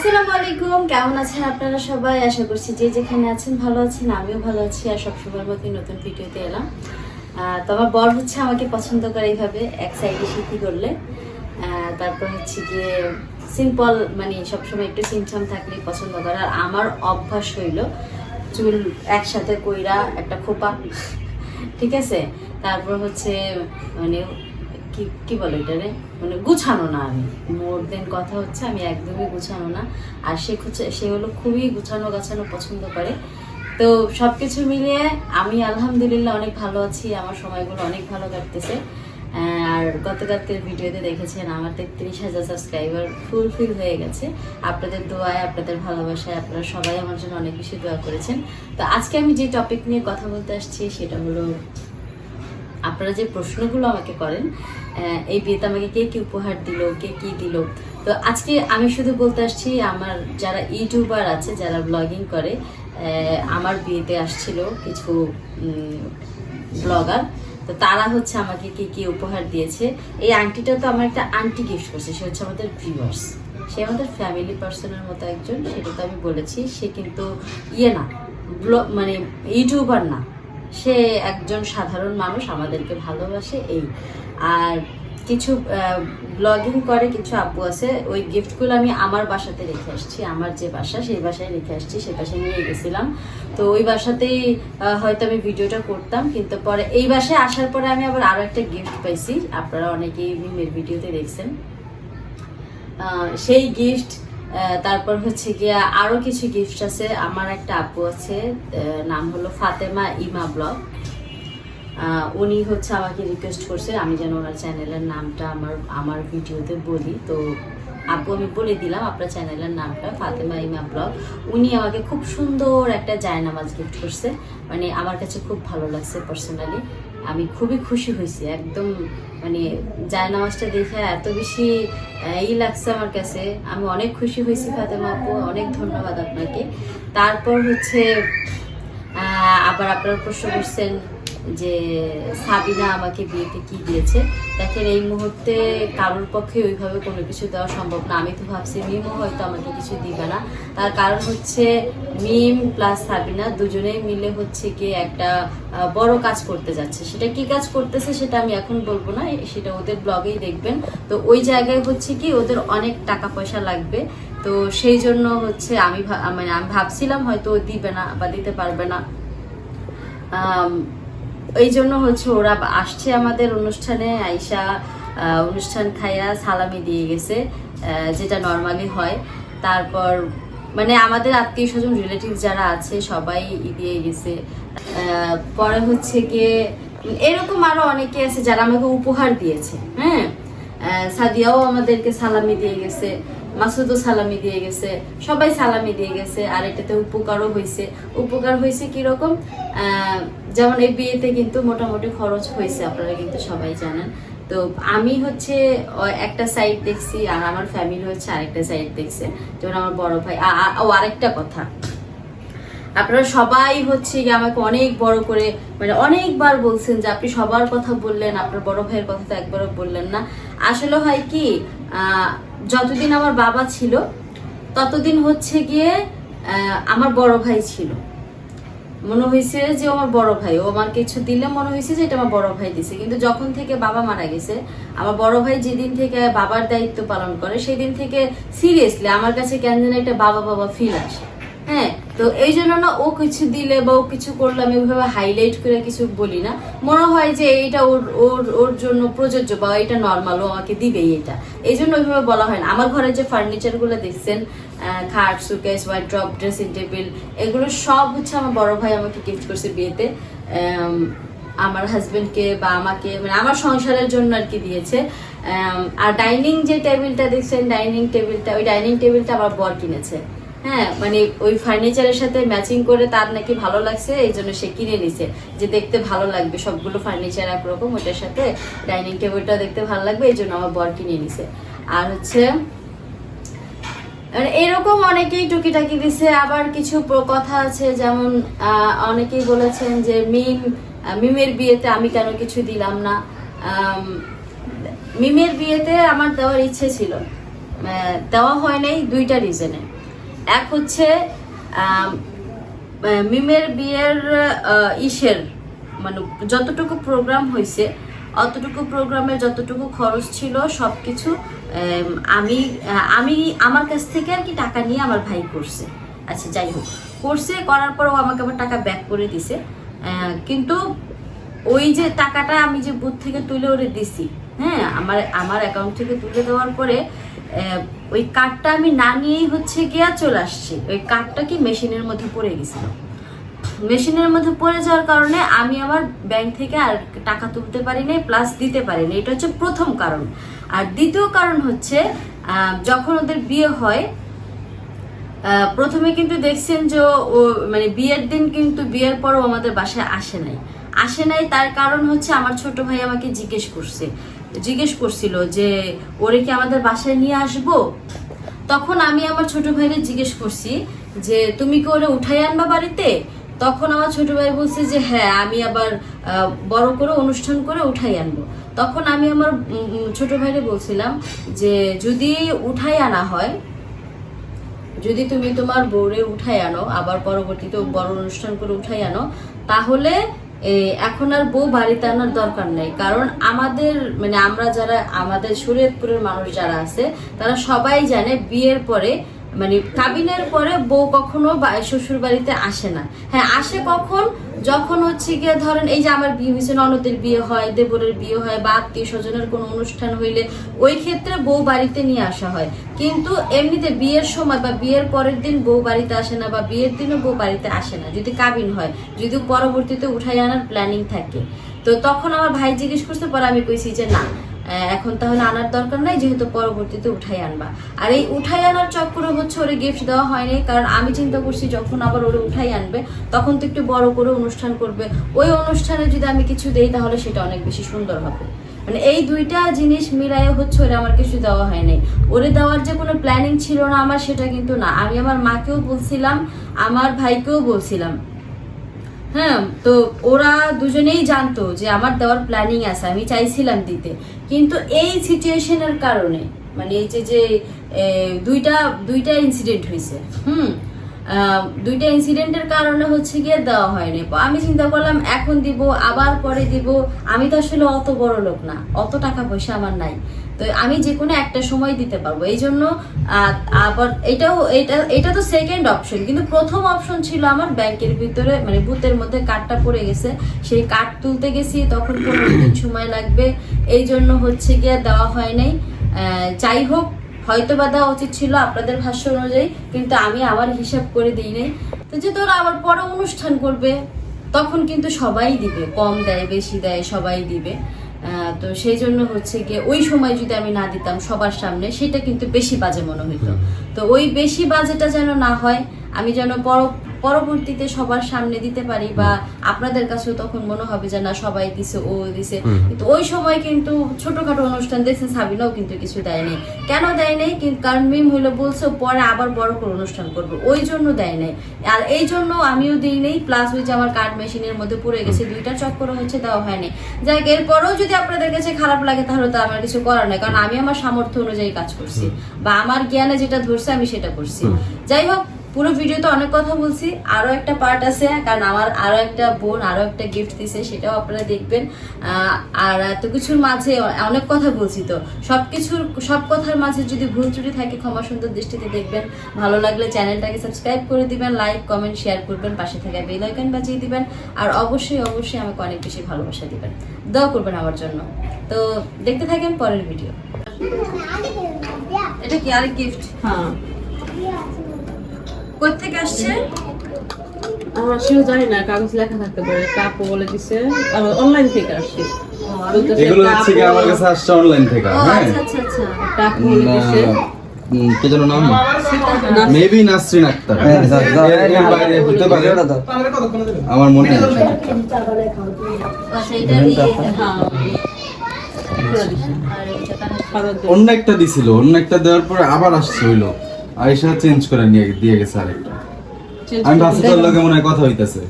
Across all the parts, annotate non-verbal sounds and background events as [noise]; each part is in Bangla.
আসসালামু আলাইকুম কেমন আছেন আপনারা সবাই? আশা করছি যে যেখানে আছেন ভালো আছেন আমিও ভালো আছি আর সবসময়ের মতোই নতুন ভিডিওতে এলাম। আহ, তো আমার বর হচ্ছে আমাকে পছন্দ করে এইভাবে এক সাইডে সিটি করলে। তারপর হচ্ছে গিয়ে সিম্পল মানে সবসময় একটু সিমসাম থাকলে পছন্দ করে। আর আমার অভ্যাস হইল চুল একসাথে কইরা একটা খোপা ঠিক আছে? তারপর হচ্ছে মানে কি কি বলে এটা রে? মানে গুছানো না আমি। মোর দেন কথা হচ্ছে, আমি একদমই গুছানো না। আর সে সে হলো খুবই গুছানো গাছানো পছন্দ করে। তো সব কিছু মিলিয়ে আমি আলহামদুলিল্লাহ অনেক ভালো আছি, আমার সময়গুলো অনেক ভালো কাটতেছে। আর গতকালকের ভিডিওতে দেখেছেন, আমার তেত্রিশ হাজার সাবস্ক্রাইবার ফুলফিল হয়ে গেছে। আপনাদের দোয়ায়, আপনাদের ভালোবাসায় আপনারা সবাই আমার জন্য অনেক বেশি দোয়া করেছেন। তো আজকে আমি যে টপিক নিয়ে কথা বলতে আসছি, সেটা হলো আপনারা যে প্রশ্নগুলো আমাকে করেন এই বিয়েতে আমাকে কে কি উপহার দিল, কে কি দিল? তো আজকে আমি শুধু বলতে আসছি, আমার যারা ইউটিউবার আছে, যারা ব্লগিং করে আমার বিয়েতে আসছিল কিছু ব্লগার তো তারা হচ্ছে আমাকে কি কি উপহার দিয়েছে। এই আংটিটা তো আমার একটা আন্টি গিফট করছে, সে হচ্ছে আমাদের ভিউয়ার্স সে আমাদের ফ্যামিলি পার্সনের মতো একজন, সেটা তো আমি বলেছি। সে কিন্তু ইয়ে না মানে ইউটিউবার না। সে একজন সাধারণ মানুষ, আমাদেরকে ভালোবাসে এই। আর কিছু ব্লগিং করে কিছু আপু আছে, ওই গিফটগুলো আমি আমার বাসাতে রেখে আসছি, আমার যে বাসা, সেই বাসায় রেখে আসছি, সে বাসায় নিয়ে গেছিলাম। তো ওই বাসাতেই হয়তো আমি ভিডিওটা করতাম, কিন্তু পরে, এই বাসায় আসার পরে আমি আবার আরও একটা গিফট পাইছি। আপনারা অনেকেই মিমের ভিডিওতে দেখছেন। সেই গিফট তারপর হচ্ছে গিয়া আরও কিছু গিফট আছে। আমার একটা আপু আছে নাম হলো ফাতেমা ইমা ব্লগ। উনি হচ্ছে আমাকে রিকোয়েস্ট করছে, আমি যেন ওনার চ্যানেলের নামটা আমার আমার ভিডিওতে বলি। তো আপু, আমি বলে দিলাম আপনার চ্যানেলের নামটা, ফাতেমা ইমা ব্লগ। উনি আমাকে খুব সুন্দর একটা জায়নামাজ গিফট করছে। মানে আমার কাছে খুব ভালো লাগছে পার্সোনালি আমি খুবই খুশি হয়েছি, একদম মানে জায়নামাজটা দেখে এত বেশি ই লাগছে আমার কাছে। আমি অনেক খুশি হয়েছি, ফাতেমা আপু, অনেক ধন্যবাদ আপনাকে। তারপর হচ্ছে আবার আপনারা প্রশ্ন করছেন যে সাবিনা আমাকে বিয়েতে কি দিয়েছে, দেখেন এই মুহূর্তে কারোর পক্ষে ওইভাবে কোনো কিছু দেওয়া সম্ভব না। আমি তো ভাবছি, মিমও হয়তো আমাকে কিছু দিবে না। তার কারণ হচ্ছে, মিম প্লাস সাবিনা দুজনেই মিলে হচ্ছে কি একটা বড় কাজ করতে যাচ্ছে। সেটা কি কাজ করতেছে সেটা আমি এখন বলব না, সেটা ওদের ব্লগেই দেখবেন। তো ওই জায়গায় হচ্ছে কি ওদের অনেক টাকা পয়সা লাগবে। তো সেই জন্য হচ্ছে আমি মানে আমি ভাবছিলাম হয়তো দিবে না বা দিতে পারবে না। এই জন্য হচ্ছে ওরা আসছে আমাদের অনুষ্ঠানে, আইসা অনুষ্ঠান খাইয়া সালামি দিয়ে গেছে যেটা নর্মালি হয়। তারপর মানে আমাদের আত্মীয় স্বজন রিলেটিভ যারা আছে, সবাই দিয়ে গেছে। পরে হচ্ছে গিয়ে, এরকম আরও অনেকে আছে যারা আমাকে উপহার দিয়েছে হ্যাঁ? সাদিয়াও আমাদেরকে সালামি দিয়ে গেছে। মাসুদও সালামি দিয়ে গেছে, সবাই সালামি দিয়ে গেছে, আর এটাতে উপকারও হয়েছে। উপকার হয়েছে কীরকম যেমন এই বিয়েতে কিন্তু মোটামুটি খরচ হয়েছে, আপনারা কিন্তু সবাই জানেন। তো আমি হচ্ছে একটা সাইড দেখছি, আর আমার ফ্যামিলি হচ্ছে আরেকটা সাইড দেখছে। যেমন আমার বড় ভাই ও আরেকটা কথা। আপনারা সবাই হচ্ছে গিয়ে আমাকে অনেক বড় করে মানে অনেকবার বলছেন যে আপনি সবার কথা বললেন, আপনার বড় ভাইয়ের কথা তো একবারও বললেন না। আসলে হয় কি যতদিন আমার বাবা ছিল, ততদিন হচ্ছে গিয়ে আমার বড় ভাই ছিল। মনে হয়েছে যে আমার বড় ভাই। ও আমার কিছু দিলে মনে হয়েছে যে এটা আমার বড় ভাই দিছে। কিন্তু যখন থেকে বাবা মারা গেছে, আমার বড় ভাই যেদিন থেকে বাবার দায়িত্ব পালন করে সেই দিন থেকে সিরিয়াসলি আমার কাছে কেন যেন একটা বাবা বাবা ফিল আসে। হ্যাঁ তো এই জন্য না ও কিছু দিলে বা ও কিছু করলে আমি ওইভাবে হাইলাইট করে কিছু বলি না। মনে হয় যে এইটা ওর ওর ওর জন্য প্রযোজ্য বা এটা নর্মাল ও আমাকে দিবেই এটা। এই জন্য ওইভাবে বলা হয় না। আমার ঘরের যে ফার্নিচারগুলো দেখছেন খাট showcase white drop dressing table এগুলো সব হচ্ছে আমার বড় ভাই আমাকে গিফট করছে বিয়েতে। আমার হাজবেন্ডকে বা আমাকে মানে আমার সংসারের জন্য আর কি দিয়েছে। আর ডাইনিং যে টেবিলটা দেখছেন ডাইনিং টেবিলটা ওই ডাইনিং টেবিলটা আমার বর কিনেছে। হ্যাঁ মানে ওই ফার্নিচারের সাথে ম্যাচিং করে তার নাকি ভালো লাগছে, এই জন্য সে কিনে নিছে। যে দেখতে ভালো লাগবে, সবগুলো ফার্নিচার একরকম, ওটার সাথে ডাইনিং টেবিলটা দেখতে ভালো লাগবে, এই জন্য আমার বর কিনে নিছে। আর হচ্ছে মানে এরকম অনেকেই টুকিটাকি দিছে। আবার কিছু কথা আছে, যেমন অনেকেই বলেছেন যে মিম মিমের বিয়েতে আমি কেন কিছু দিলাম না? মিমের বিয়েতে আমার দেওয়ার ইচ্ছে ছিল। দেওয়া হয় নাই দুইটা রিজনে এক হচ্ছে মিমের বিয়ের ইসের মানে যতটুকু প্রোগ্রাম হয়েছে অতটুকু প্রোগ্রামে যতটুকু খরচ ছিল সব কিছু আমি আমি আমার কাছ থেকে আর কি টাকা নিয়ে আমার ভাই করছে। আচ্ছা যাই হোক। করছে, করার পর ও আমাকে আবার টাকা ব্যাক করে দিছে। কিন্তু ওই যে টাকাটা আমি যে বুথ থেকে তুলে ওরে দিছি হ্যাঁ আমার আমার অ্যাকাউন্ট থেকে তুলে দেওয়ার পরে ওই কার্ডটা আমি না নিয়েই হচ্ছে গিয়া চলে আসছি। ওই কার্ডটা কি মেশিনের মধ্যে পড়ে গেছিল। মেশিনের মধ্যে পড়ে যাওয়ার কারণে আমি আমার ব্যাংক থেকে আর টাকা তুলতে পারি নাই প্লাস দিতে পারি না এটা হচ্ছে প্রথম কারণ। আর দ্বিতীয় কারণ হচ্ছে যখন ওদের বিয়ে হয় প্রথমে কিন্তু দেখছেন যে ও মানে বিয়ের দিন কিন্তু বিয়ের পরও আমাদের বাসায় আসে নাই। আসে নাই তার কারণ হচ্ছে আমার ছোট ভাই আমাকে জিজ্ঞেস করছে। জিজ্ঞেস করছিল যে, ওরে কি আমাদের বাসায় নিয়ে আসব? তখন আমি আমার ছোট ভাইকে জিজ্ঞেস করছি যে, তুমি কি ওরে উঠাই আনবা বাড়িতে? তখন আমার ছোট ভাই বলছে যে হ্যাঁ আমি আবার বড় করে অনুষ্ঠান করে উঠাই আনব। তখন আমি আমার ছোট ভাইরে বলছিলাম যে, যদি উঠাই আনা হয়, যদি তুমি তোমার বউরে উঠাই আনো, আবার পরবর্তীতে বড় অনুষ্ঠান করে উঠাই আনো, তাহলে এখন আর বউ বাড়িতে আনার দরকার নেই। কারণ আমাদের মানে আমরা যারা, আমাদের শরীয়তপুরের মানুষ যারা আছে, তারা সবাই জানে বিয়ের পরে মানে কাবিনের পরে বউ কখনো শ্বশুর বাড়িতে আসে না। হ্যাঁ আসে কখন? যখন হচ্ছে গিয়ে ধরেন এই যে আমার বিয়ে হয়েছে, ননদের বিয়ে হয়, দেবরের বিয়ে হয় বা আত্মীয় স্বজনের কোনো অনুষ্ঠান হইলে ওই ক্ষেত্রে বউ বাড়িতে নিয়ে আসা হয়। কিন্তু এমনিতে বিয়ের সময় বা বিয়ের পরের দিন বউ বাড়িতে আসে না বা বিয়ের দিনও বউ বাড়িতে আসে না, যদি কাবিন হয়, যদি পরবর্তীতে উঠাই আনার প্ল্যানিং থাকে। তো তখন আমার ভাই জিজ্ঞেস করতে পরে আমি কইছি যে না। এখন তাহলে আনার দরকার নাই, যেহেতু পরবর্তীতে উঠাই আনবা। আর এই উঠাই আনার চক্করে হচ্ছে ওরে গিফট দেওয়া হয়নি, কারণ আমি চিন্তা করছি যখন আবার ওরে উঠাই আনবে, তখন তো একটু বড় করে অনুষ্ঠান করবে। ওই অনুষ্ঠানে যদি আমি কিছু দেই, তাহলে সেটা অনেক বেশি সুন্দর হবে। মানে এই দুইটা জিনিস মিলাইয়ে হচ্ছে ওরে আমার কিছু দেওয়া হয় নাই। ওরে দেওয়ার যে কোনো প্ল্যানিং ছিল না আমার, সেটা কিন্তু না। আমি আমার মাকেও বলছিলাম, আমার ভাইকেও বলছিলাম হ্যাঁ তো ওরা দুজনেই জানতো যে আমার দেওয়ার প্ল্যানিং আছে, আমি চাইছিলাম দিতে। কিন্তু এই সিচুয়েশনের কারণে মানে এই যে যে দুইটা দুইটা ইনসিডেন্ট হয়েছে, হুম? দুইটা ইনসিডেন্টের কারণে হচ্ছে গিয়ে দেওয়া হয়নি। আমি চিন্তা করলাম, এখন দিব, আবার পরে দিব। আমি তো আসলে অত বড় লোক না, অত টাকা পয়সা আমার নাই। তো আমি যে কোনো একটা সময় দিতে পারব। এই জন্য আবার এটাও, এটা এটা তো সেকেন্ড অপশন কিন্তু প্রথম অপশন ছিল আমার ব্যাংকের ভিতরে মানে বুথের মধ্যে কার্ডটা পড়ে গেছে। সেই কার্ড তুলতে গেছি, তখন দিন সময় লাগবে। এই জন্য হচ্ছে গিয়ে দেওয়া হয় নাই। যাই হোক হয়তো বা দেওয়া উচিত ছিল আপনাদের ভাষ্য অনুযায়ী কিন্তু আমি আবার হিসাব করে দিই নাই। তো যে তোরা আবার পরে অনুষ্ঠান করবে তখন কিন্তু সবাই দিবে কম দেয় বেশি দেয় সবাই দিবে। তো সেই জন্য হচ্ছে গিয়ে ওই সময় যদি আমি না দিতাম সবার সামনে সেটা কিন্তু বেশি বাজে মনে হইতো। তো ওই বেশি বাজেটা যেন না হয় আমি যেন পর- পরবর্তীতে সবার সামনে দিতে পারি বা আপনাদের কাছেও তখন মনে হবে যে না সবাই দিছে ও দিছে। কিন্তু ওই সময় কিন্তু ছোটখাটো অনুষ্ঠান দেখছে সাবিনাও কিন্তু কিছু দেয় নাই। কেন দেয় নাই? কিন্তু কারণ মিম হইল বলছে পরে আবার বড় করে অনুষ্ঠান করব। ওই জন্য দেয় নাই। আর এই জন্য আমিও দিই নেই প্লাস ওই যে আমার কার্ড মেশিনের মধ্যে পড়ে গেছে দুইটা চক্কর হচ্ছে দেওয়া হয়নি। যাই এরপরেও যদি আপনাদের কাছে খারাপ লাগে তাহলে তো আমার কিছু করার নাই কারণ আমি আমার সামর্থ্য অনুযায়ী কাজ করছি বা আমার জ্ঞানে যেটা ধরছে আমি সেটা করছি। যাই হোক পুরো ভিডিওতে অনেক কথা বলছি। আরও একটা পার্ট আছে কারণ আমার আরও একটা বোন আরও একটা গিফট দিছে সেটাও আপনারা দেখবেন। আর এত কিছুর মাঝে অনেক কথা বলছি তো। সব কিছুর সব কথার মাঝে যদি ভুল ত্রুটি থাকে ক্ষমা সুন্দর দৃষ্টিতে দেখবেন। ভালো লাগলে চ্যানেলটাকে সাবস্ক্রাইব করে দিবেন লাইক কমেন্ট শেয়ার করবেন পাশে থাকা বেল আইকন বাজিয়ে দিবেন। আর অবশ্যই অবশ্যই আমাকে অনেক বেশি ভালোবাসা দিবেন। দোয়া করবেন আমার জন্য। তো দেখতে থাকেন পরের ভিডিও এটা কি আরেক গিফট হ্যাঁ। কোথেকে আসছে? আমার সেও জানি না কাগজ লেখা থাকতে পারে। কাপু বলে দিছে অনলাইন থেকে আসছে। এগুলো হচ্ছে কি আমার কাছে আসছে অনলাইন থেকে হ্যাঁ? আচ্ছা আচ্ছা আচ্ছা। বলে দিছে। কে যেন নাম? মেবি নাসরিন আক্তার। হ্যাঁ, বাইরে হতে পারে। আমার মনে নেই। হ্যাঁ। অন্য একটা দিছিল অন্য একটা দেওয়ার পরে আবার আসছে হইল আয়সা চেঞ্জ করে নিয়ে দিয়ে গেছে আরেকটা। আমি ভাবছি তোর লগে মনে হয় কথা হইতাছে।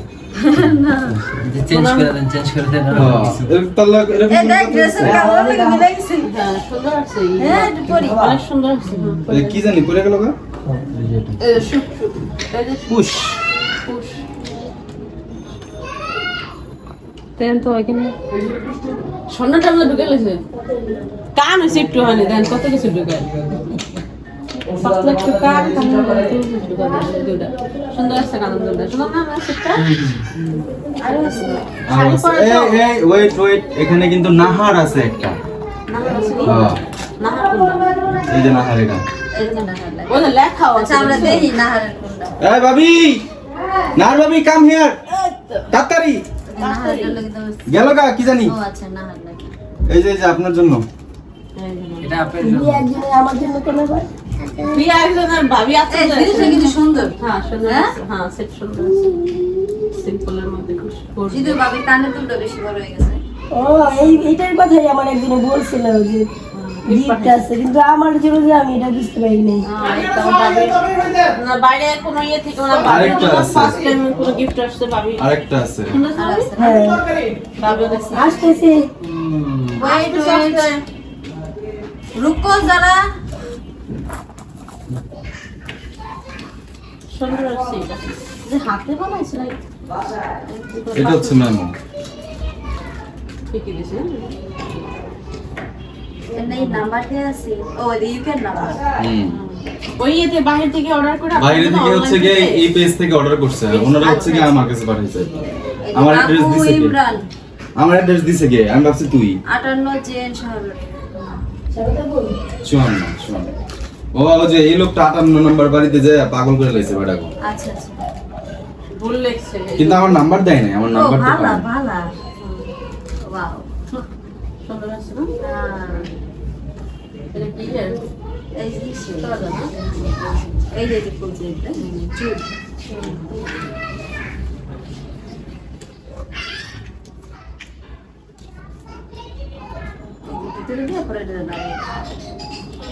চেঞ্জ করে দেন চেঞ্জ করে দেন হ্যাঁ, এরকম এরকম ড্রেসের কালার লাগে মিলে গেছে। হ্যাঁ সুন্দর আছে হ্যাঁ একটু পরি। অনেক সুন্দর আছে কি জানি গেল গা? এই যে শুক শুক এই যে পুশ। পুশ। দেন তো এখানে স্বর্ণটা ঢুকে গেছে। কান হয়েছে একটু হয়নি দেন কত কিছু ঢুকে সুন্দর আছে দুটা সুন্দর না এই ওয়েট ওয়েট এখানে কিন্তু নাহার আছে একটা। নাহার আছে নি? হ্যাঁ? এই যে নাহার এটা। আচ্ছা আমরা দেখি নাহারের কোনটা। এই ভাবি! নাহার ভাবি কাম হিয়ার তাড়াতাড়ি। নাহারের লাগে তো গেল গা কি জানি। ও আচ্ছা এই যে আপনার জন্য। এই যে নাহার। এটা আপনার জন্য প্রিয়া একজনের ভাবি আছে জিনিসটা কিন্তু সুন্দর। হ্যাঁ সুন্দর হ্যাঁ? হ্যাঁ সেট সুন্দর আছে। সিম্পলের মধ্যে খুব সুন্দর। জিদুর বাবির কানের দুলটা বেশি বড় হয়ে গেছে। ও এই এটার কথাই আমার একদিনে বলছিল যে গিফট আছে কিন্তু আমার জন্য যে আমি এটা বুঝতে পারি নাই হ্যাঁ, এটা আমার ভাবি- না, বাইরে কোনো ইয়ে থেকে কোনো আসছে ভাবি। আরেকটা আছে। হ্যাঁ। আসতেছে। রুকো যারা সুন্দর আছে এটা। যে হাতে বানাইছে নাকি? এটা হচ্ছে মেমো। ঠিকই দিছে? এই নাম্বার দেয়া আছে। ও ইউকের নাম্বার হুম। ওই বাইরে থেকে অর্ডার করে বাইরে আপনাদের থেকে হচ্ছে গিয়ে এই পেজ থেকে অর্ডার করছে। ওনারা হচ্ছে গিয়ে আমার কাছে পাঠাইছে। আমার অ্যাড্রেস দিছে আমার অ্যাড্রেস দিছে কে? আমি ভাবছি তুই। জেন ও ও যে এই লোকটা আটান্ন নম্বর বাড়িতে যায় পাগল করে লাইছে বেটাকে আচ্ছা আচ্ছা ভুল লেখছে। কিন্তু আমার নাম্বার দেয় নাই আমার ও নাম্বারটা ভালা ভালা ওয়াও সুন্দর আছে না? এটা কি এর? এই যে না? এই যে যে ফুল দিয়ে পরে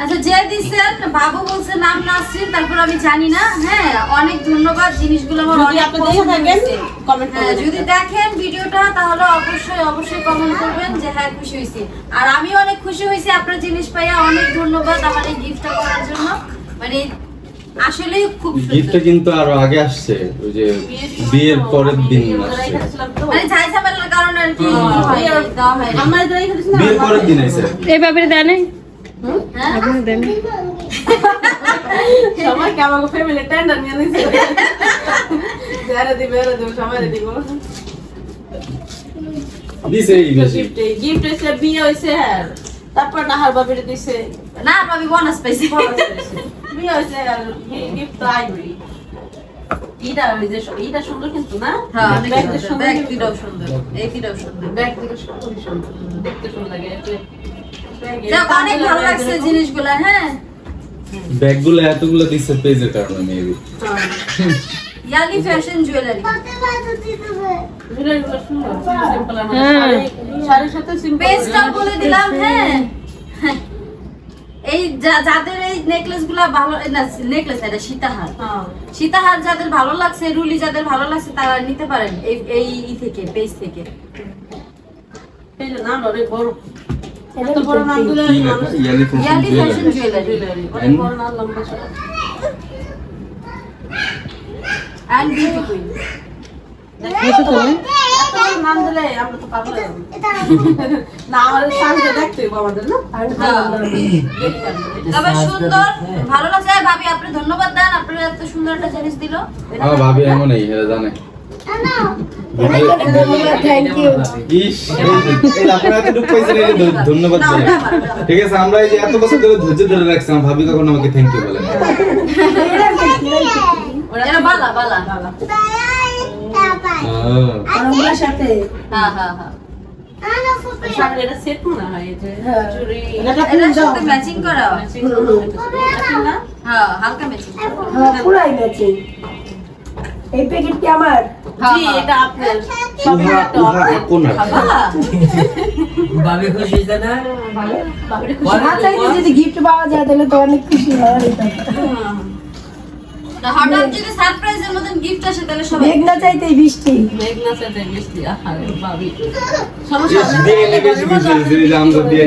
আচ্ছা যে দিচ্ছেন বাবু বলছে নাম নাসরিন তারপর আমি জানি না। হ্যাঁ অনেক ধন্যবাদ জিনিসগুলো আমার যদি অনেক আপনি দেখে পছন্দ হয়েছে। কমেন্ট হ্যাঁ করে যদি দেখেন ভিডিওটা তাহলে অবশ্যই অবশ্যই কমেন্ট করবেন যে হ্যাঁ খুশি হয়েছি। আর আমি অনেক খুশি হয়েছি আপনার জিনিস পাইয়া অনেক ধন্যবাদ আমার এই গিফটটা করার জন্য। মানে আসলেই খুব গিফটটা কিন্তু আরও আগে আসছে ওই যে বিয়ের পরের দিন আসছে। মানে ঝাই ঝামেলার কারণে আর কি হ্যাঁ, হয় নাই, হয় আমার এখানে ছিল বিয়ের পরের দিন আইছে। এইভাবে দেয় নাই? হ্যাঁ? আপনি দেন। সবাই কে আমাকে ফ্যামিলি টেন্ডার নিয়ে নিছে। যারা দিবে এরা দেবো সবাই দিব। দিছে এই বেশি। গিফট গিফট হইছে বিয়ে হইছে আর তারপর নাহার বাবির দিছে। না আমি বোনাস পাইছি। বিয়ে হইছে আর গিফট তো আইবি এটা ওই যে এটা সুন্দর কিন্তু না? হ্যাঁ ব্যাগ। দুটাও সুন্দর। এই দুটাও সুন্দর। ব্যাগ দুটো সুন্দর। দেখতে সুন্দর লাগে অনেক ভালো লাগছে জিনিসগুলো হ্যাঁ। ব্যাগগুলো এতগুলো দিছে পেজের কারণে মেবি [laughs] হ্যাঁ। ইয়ালি ফ্যাশন জুয়েলারি পেজটা বলে দিলাম হ্যাঁ। এই যাদের এই নেকলেসগুলা ভালো না নেকলেস এটা সীতাহার। হ্যাঁ। সীতাহার যাদের ভালো লাগছে রুলি যাদের ভালো লাগছে তারা নিতে পারেন এই এই থেকে পেজ থেকে। এই নাম অনেক বড়। হয়ে ভালো লাগছে। ভাবি আপনি ধন্যবাদ দেন। আপনার এত সুন্দর একটা জিনিস দিল। ভাবি এমন এই জানে। ধন্যবাদ না, বলে ওটা আমার, ওটা আমার। ঠিক আছে আমরা এই যে এত বছর ধরে ধৈর্য ধরে রাখছি আমার ভাবি কখনো আমাকে থ্যাংক ইউ বলে না। বালা বালা সাথে হ্যাঁ হ্যাঁ হ্যাঁ সামনে এটা সেট এই যে। চুড়ি এটার সাথে ম্যাচিং করা matching matching না হালকা ম্যাচিং পুরাই ম্যাচিং এই প্যাকেট কি আমার? জি এটা আপনার। বাবে। খুশি না? বাপরে না চাইতে যদি গিফট পাওয়া যায় তাহলে তো অনেক খুশি হয় হঠাৎ যদি সারপ্রাইজের মতন গিফট আসে তাহলে সবাই বৃষ্টি। মেঘনা বাবি। সমস্যা দিয়ে বেশি [laughs] [laughs] দিয়ে।